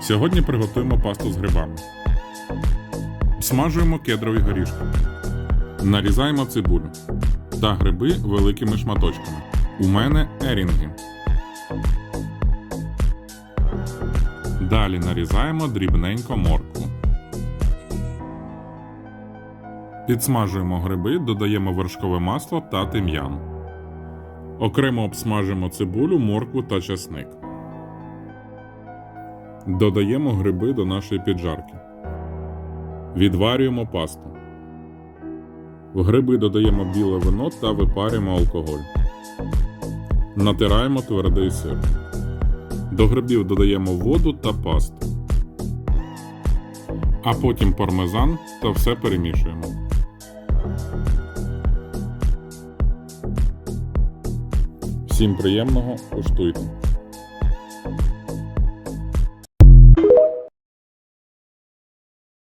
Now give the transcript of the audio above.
Сьогодні приготуємо пасту з грибами. Смажуємо кедрові горішки. Нарізаємо цибулю та гриби великими шматочками. У мене ерінги. Далі нарізаємо дрібненько моркву. Підсмажуємо гриби, додаємо вершкове масло та тим'ян. Окремо обсмажимо цибулю, моркву та часник. Додаємо гриби до нашої піджарки. Відварюємо пасту. В гриби додаємо біле вино та випарюємо алкоголь. Натираємо твердий сир. До грибів додаємо воду та пасту. А потім пармезан та все перемішуємо. Всім приємного куштуйте.